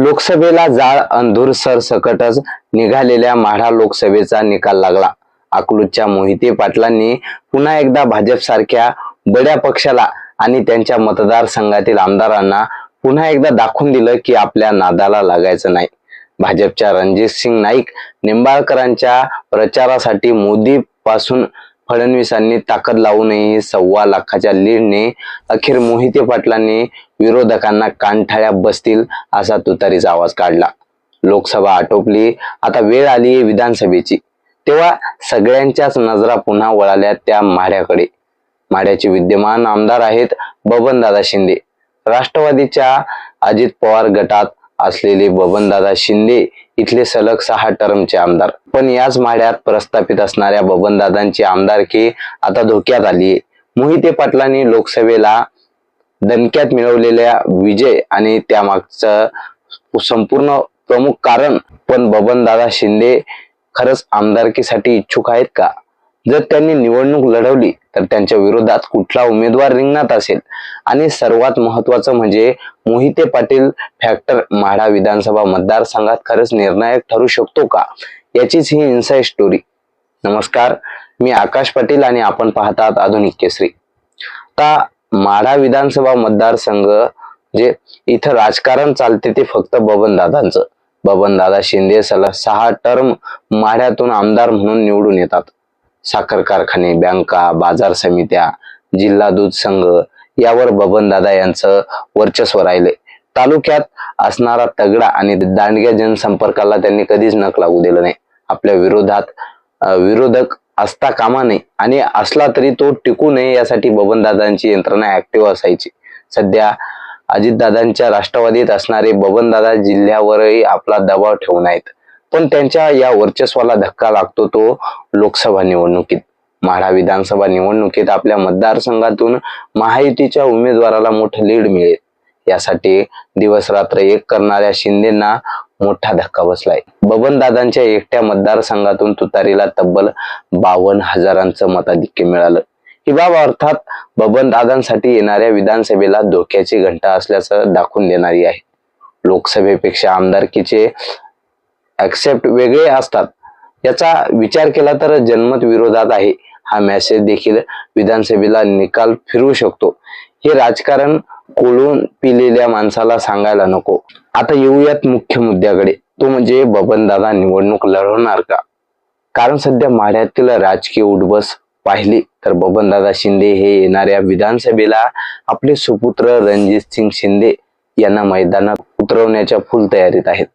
लोकसभेला जाळ अंधूर सरसकटच निघालेल्या माढा लोकसभेचा निकाल लागला. अकलूजच्या मोहिते पाटलांनी पुन्हा एकदा भाजप सारख्या बड्या पक्षाला आणि त्यांच्या मतदारसंघातील आमदारांना पुन्हा एकदा दाखवून दिलं की आपल्या नादाला लागायचं नाही. भाजपच्या रणजित सिंग नाईक निंबाळकरांच्या प्रचारासाठी मोदी पासून फडणवीसांनी ताकद लावूनही सव्वा लाखाच्या लीडने अखेर मोहिते पाटलांनी विरोधकांना कानठाळ्या बसतील असा तुतारीचा आवाज काढला. लोकसभा आटोपली आता वेळ आली आहे विधानसभेची. तेव्हा सगळ्यांच्याच नजरा पुन्हा वळाल्या त्या माढ्याकडे. माढ्याचे विद्यमान आमदार आहेत बबनदादा शिंदे. राष्ट्रवादीच्या अजित पवार गटात असलेले बबनदादा शिंदे इथले सलग सहा टर्मचे आमदार. पण याच माड्यात प्रस्थापित असणाऱ्या बबनदादांची आमदारकी आता धोक्यात आली मोहिते पाटलांनी लोकसभेला दणक्यात मिळवलेल्या विजय आणि त्यामागचं संपूर्ण प्रमुख कारण पण बबनदादा शिंदे खरंच आमदारकीसाठी इच्छुक आहेत का? जर त्यांनी निवडणूक लढवली तर त्यांच्या विरोधात कुठला उमेदवार रिंगणात असेल? आणि सर्वात महत्वाचं म्हणजे मोहिते पाटील फॅक्टर माढा विधानसभा मतदारसंघात खरंच निर्णायक ठरू शकतो का? याचीच ही इन्साइड स्टोरी नमस्कार मी आकाश पाटील आणि आपण पाहतात आधुनिक केसरी. आता माढा विधानसभा मतदारसंघ जे इथं राजकारण चालते ते फक्त बबनदादांचं. बबनदादा शिंदे सलग सहा टर्म माढ्यातून आमदार म्हणून निवडून येतात. साखर कारखाने बँका बाजार समित्या जिल्हा दूध संघ यावर बबनदादा यांचं वर्चस्व राहिले. तालुक्यात असणारा तगडा आणि दांडग्या जनसंपर्काला त्यांनी कधीच नक लागू दिलं नाही. आपल्या विरोधात विरोधक असता कामा नये आणि असला तरी तो टिकू नये यासाठी बबनदादांची यंत्रणा ऍक्टिव्ह असायची. सध्या अजितदादांच्या राष्ट्रवादीत असणारे बबनदादा जिल्ह्यावरही आपला दबाव ठेवून आहेत. पण त्यांच्या या वर्चस्वाला धक्का लागतो तो लोकसभा निवडणुकीत. माढा विधानसभा निवडणुकीत आपल्या मतदारसंघातून महायुतीच्या उमेदवाराला मोठं लीड मिळेल. यासाठी दिवस रात्र एक करणाऱ्या शिंदेना मोठा धक्का बसलाय. बबनदादांच्या एकट्या मतदारसंघातून तुतारीला तब्बल बावन्न हजारांचं मताधिक्य मिळालं. ही बाब अर्थात बबनदादांसाठी येणाऱ्या विधानसभेला धोक्याची घंटा असल्याचं दाखवून देणारी आहे. लोकसभेपेक्षा आमदारकीचे ऍक्सेप्ट वेगळे असतात. याचा विचार केला तर जनमत विरोधात आहे. हा मेसेज देखील विधानसभेला निकाल फिरवू शकतो. हे राजकारण कोळून पिलेल्या माणसाला सांगायला नको. आता येऊयात मुख्य मुद्द्याकडे. तो म्हणजे बबनदादा निवडणूक लढवणार का? कारण सध्या माढ्यातील राजकीय उठबस पाहिली तर बबनदादा शिंदे हे येणाऱ्या विधानसभेला आपले सुपुत्र रणजित सिंग शिंदे यांना मैदानात उतरवण्याच्या फुल तयारीत आहेत.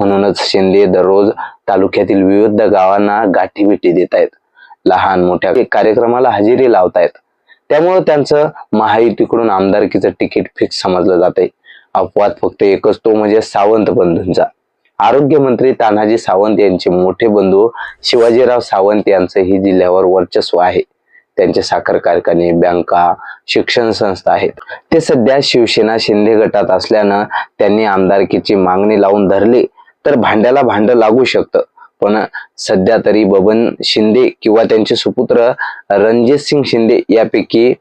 म्हणूनच शिंदे दररोज तालुक्यातील विविध गावांना गाठीबिटी देत आहेत लहान मोठ्या कार्यक्रमाला हजेरी लावतायत. त्यामुळे त्यांचं महायुतीकडून आमदारकीचं तिकीट फिक्स समजलं जाते अपवाद फक्त एकच तो म्हणजे सावंत बंधूंचा. आरोग्यमंत्री तानाजी सावंत यांचे मोठे बंधू शिवाजीराव सावंत यांचं ही जिल्ह्यावर वर्चस्व आहे. त्यांचे साखर कारखाने बँका शिक्षण संस्था आहेत. ते सध्या शिवसेना शिंदे गटात असल्यानं त्यांनी आमदारकीची मागणी लावून धरली. तर भांड्याला भांड लागू शकतं. पण सध्या तरी बबन शिंदे किंवा त्यांचे सुपुत्र रणजित सिंग शिंदे यापैकी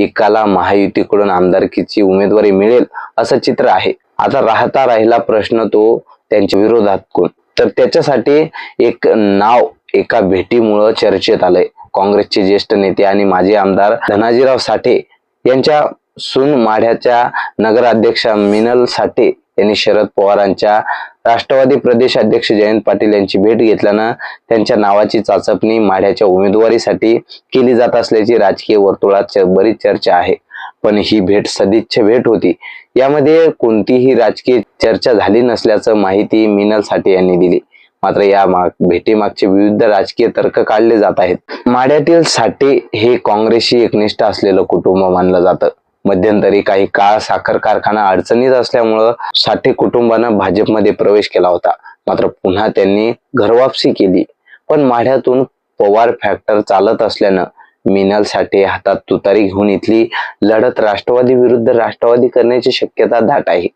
एकाला महायुतीकडून आमदारकीची उमेदवारी मिळेल असं चित्र आहे. आता राहता राहिला प्रश्न तो त्यांच्या विरोधात कोण? तर त्याच्यासाठी एक नाव एका भेटीमुळं चर्चेत आलंय. काँग्रेसचे ज्येष्ठ नेते आणि माजी आमदार धनाजीराव साठे यांच्या सून माढ्याच्या नगराध्यक्षा मिनल साठे यांनी शरद पवारांच्या राष्ट्रवादी प्रदेश अध्यक्ष जयंत पाटील यांची भेट घेतल्यानं त्यांच्या नावाची चाचपणी माढ्याच्या उमेदवारीसाठी केली जात असल्याची राजकीय वर्तुळात बरीच चर्चा आहे. पण ही भेट सदिच्छ भेट होती. यामध्ये कोणतीही राजकीय चर्चा झाली नसल्याचं माहिती मिनल साठे यांनी दिली. मात्र या माग भेटीमागचे विविध राजकीय तर्क काढले जात आहेत. माड्यातील साठे हे काँग्रेसशी एकनिष्ठ असलेलं कुटुंब मानलं जातं. मध्यंतरी काही काळ साखर कारखाना अडचणीत असल्यामुळं साठे कुटुंबानं भाजपमध्ये प्रवेश केला होता. मात्र पुन्हा त्यांनी घरवापसी केली. पण माढ्यातून पवार फॅक्टर चालत असल्यानं मिनल साठे हातात तुतारी घेऊन इथली लढत राष्ट्रवादी विरुद्ध राष्ट्रवादी करण्याची शक्यता दाट आहे.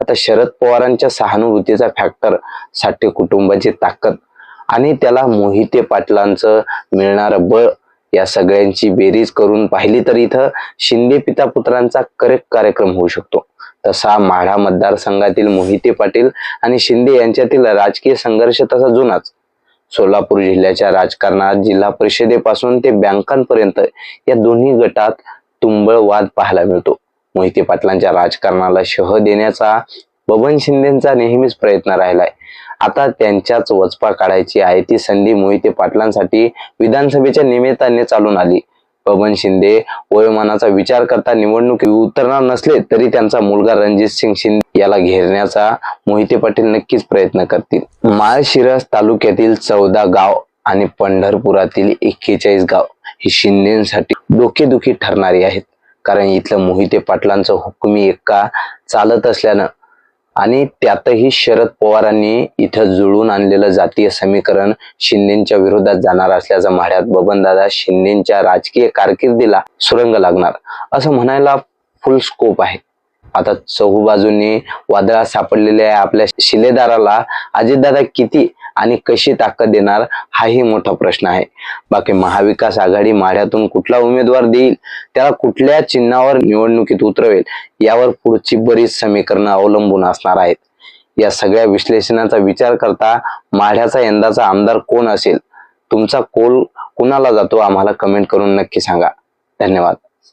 आता शरद पवारांच्या सहानुभूतीचा फॅक्टर साठे कुटुंबाची ताकद आणि त्याला मोहिते पाटलांचं मिळणारं बळ या सगळ्यांची बेरीज करून पाहिली तर इथं शिंदे पिता पुत्रांचा करेक्ट कार्यक्रम होऊ शकतो. तसा माढा मतदारसंघातील मोहिते पाटील आणि शिंदे यांच्यातील राजकीय संघर्ष तसा जुनाच. सोलापूर जिल्ह्याच्या राजकारणात जिल्हा परिषदेपासून ते बँकांपर्यंत या दोन्ही गटात तुंबळ वाद पाहायला मिळतो. मोहिते पाटलांच्या राजकारणाला शह देण्याचा बबन शिंदेचा नेहमीच प्रयत्न राहिलाय. आता त्यांच्याच वचपा काढायची आहे ती संधी मोहिते पाटलांसाठी विधानसभेच्या निमित्ताने चालून आली. पवन शिंदे वयोमानाचा विचार करता निवडणुकीत उतरणार नसले तरी त्यांचा मुलगा रणजित सिंग शिंदे याला घेरण्याचा मोहिते पाटील नक्कीच प्रयत्न करतील. माळशिरस तालुक्यातील चौदा गाव आणि पंढरपुरातील एक्केचाळीस गाव ही शिंदेसाठी डोकेदुखी ठरणारी आहेत. कारण इथलं मोहिते पाटलांचं हुकुमी एक्का चालत असल्यानं आणि त्यातही शरद पवारांनी इथं जुळून आणलेलं जातीय समीकरण शिंदेच्या विरोधात जाणार असल्याचं म्हाड्यात बबनदादा शिंदेच्या राजकीय कारकिर्दीला सुरंग लागणार असं म्हणायला फुल स्कोप आहे. आता चहू बाजूंनी वादळात सापडलेल्या आपल्या शिलेदाराला अजितदादा किती आणि कशी ताकद देणार हाही मोठा प्रश्न आहे. बाकी महाविकास आघाडी माढ्यातून कुठला उमेदवार देईल त्याला कुठल्या चिन्हावर निवडणुकीत उतरवेल यावर पुढची बरीच समीकरणं अवलंबून असणार आहेत. या सगळ्या विश्लेषणाचा विचार करता माढ्याचा यंदाचा आमदार कोण असेल तुमचा कोल कुणाला जातो आम्हाला कमेंट करून नक्की सांगा. धन्यवाद.